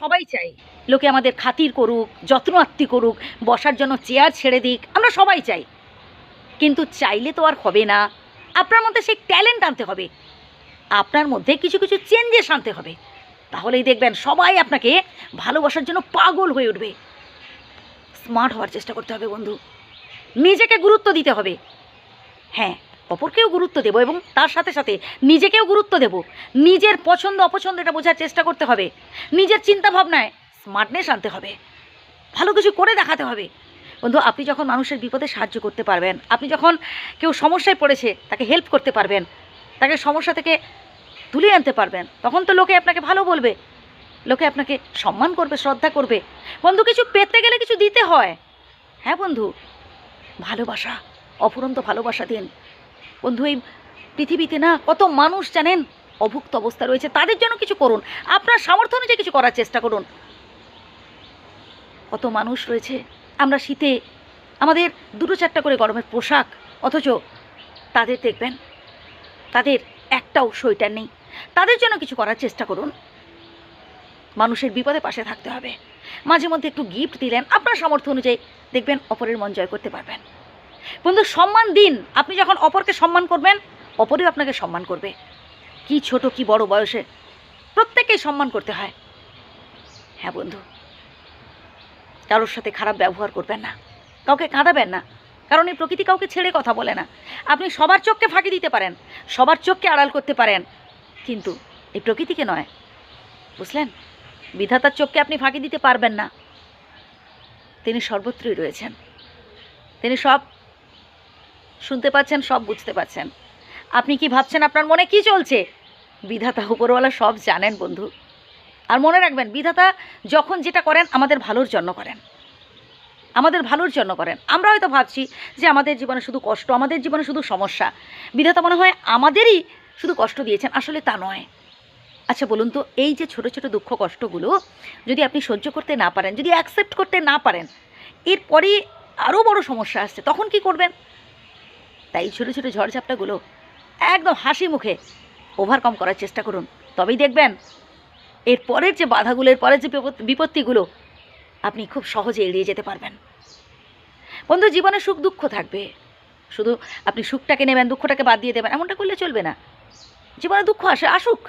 সবাই চাই লোকে আমাদের খাতির করুক, যত্ন আত্মি করুক, বসার জন্য চেয়ার ছেড়ে দিক, আমরা সবাই চাই। কিন্তু চাইলে তো আর হবে না। আপনার মধ্যে সেই ট্যালেন্ট আনতে হবে। আপনার মধ্যে কিছু কিছু চেঞ্জেস আনতে হবে। তাহলেই দেখবেন সবাই আপনাকে ভালোবাসার জন্য পাগল হয়ে উঠবে। স্মার্ট হওয়ার চেষ্টা করতে হবে বন্ধু। নিজেকে গুরুত্ব দিতে হবে। হ্যাঁ অপরকেও গুরুত্ব দেবো এবং তার সাথে সাথে নিজেকেও গুরুত্ব দেব। নিজের পছন্দ, অপছন্দ এটা বোঝার চেষ্টা করতে হবে। নিজের চিন্তা ভাবনায় স্মার্টনেস আনতে হবে। ভালো কিছু করে দেখাতে হবে। বন্ধু, আপনি যখন মানুষের বিপদে সাহায্য করতে পারবেন, আপনি যখন কেউ সমস্যায় পড়েছে, তাকে হেল্প করতে পারবেন, তাকে সমস্যা থেকে তুলে আনতে পারবেন, তখন তো লোকে আপনাকে ভালো বলবে। লোকে আপনাকে সম্মান করবে, শ্রদ্ধা করবে। বন্ধু, কিছু পেতে গেলে কিছু দিতে হয়। হ্যাঁ বন্ধু, ভালোবাসা, অফুরন্ত ভালোবাসা দিন। বন্ধু, এই পৃথিবীতে না কত মানুষ জানেন, অভুক্ত অবস্থা রয়েছে। তাদের জন্য কিছু করুন। আপনার সামর্থ্য অনুযায়ী কিছু করার চেষ্টা করুন। কত মানুষ রয়েছে। আমরা শীতে আমাদের দুটো চারটা করে গরমের পোশাক, অথচ তাদের দেখবেন, তাদের একটাও সোয়েটার নেই। তাদের জন্য কিছু করার চেষ্টা করুন। মানুষের বিপদে পাশে থাকতে হবে। মাঝে মধ্যে একটু গিফট দিলেন, আপনার সামর্থ্য অনুযায়ী দেখবেন অপরের মন জয় করতে পারবেন। বন্ধু, সম্মান দিন। আপনি যখন অপরকে সম্মান করবেন অপরেও আপনাকে সম্মান করবে। কি ছোট, কি বড় বয়সে প্রত্যেককেই সম্মান করতে হয়। হ্যাঁ বন্ধু, কারোর সাথে খারাপ ব্যবহার করবেন না, কাউকে কাঁদাবেন না, কারণ এই প্রকৃতি কাউকে ছেড়ে কথা বলে না। আপনি সবার চোখকে ফাঁকি দিতে পারেন, সবার চোখকে আড়াল করতে পারেন, কিন্তু এই প্রকৃতিকে নয়। বুঝলেন? বিধাতার চোখকে আপনি ফাঁকি দিতে পারবেন না। তিনি সর্বত্রই রয়েছেন। তিনি সব শুনতে পাচ্ছেন, সব বুঝতে পাচ্ছেন। আপনি কি ভাবছেন আপনার মনে কি চলছে? বিধাতা, উপরওয়ালা সব জানেন বন্ধু। আর মনে রাখবেন, বিধাতা যখন যেটা করেন আমাদের ভালোর জন্য করেন। আমাদের ভালোর জন্য করেন। আমরা হয়তো ভাবছি যে আমাদের জীবনে শুধু কষ্ট, আমাদের জীবনে শুধু সমস্যা। বিধাতা মনে হয় আমাদেরই শুধু কষ্ট দিয়েছেন, আসলে তা নয়। আচ্ছা বলুন তো, এই যে ছোট ছোট দুঃখ কষ্টগুলো যদি আপনি সহ্য করতে না পারেন, যদি অ্যাকসেপ্ট করতে না পারেন এরপরে আরও বড় সমস্যা আসছে, তখন কি করবেন? তাই ছোটো ছোটো ঝড়ঝাপটাগুলো একদম হাসি মুখে ওভারকাম করার চেষ্টা করুন। তবেই দেখবেন, এর পরের যে বাধাগুলো, এর পরের যে বিপত- বিপত্তিগুলো আপনি খুব সহজে এড়িয়ে যেতে পারবেন। বন্ধু, জীবনে সুখ, দুঃখ থাকবে। শুধু আপনি সুখটাকে নেবেন, দুঃখটাকে বাদ দিয়ে দেবেন, এমনটা করলে চলবে না। জীবনে দুঃখ আসে, আসুক।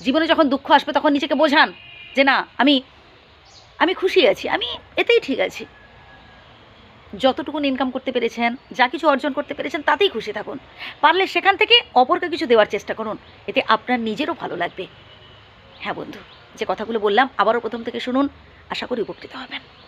জীবনে যখন দুঃখ আসবে, তখন নিজেকে বোঝান যে না, আমি আমি খুশি আছি, আমি এতেই ঠিক আছি। যতটুকুন ইনকাম করতে পেরেছেন, যা কিছু অর্জন করতে পেরেছেন, তাতেই খুশি থাকুন। পারলে সেখান থেকে অপরকে কিছু দেওয়ার চেষ্টা করুন। এতে আপনার নিজেরও ভালো লাগবে। হ্যাঁ বন্ধু, যে কথাগুলো বললাম, আবারও প্রথম থেকে শুনুন। আশা করি উপকৃত হবেন।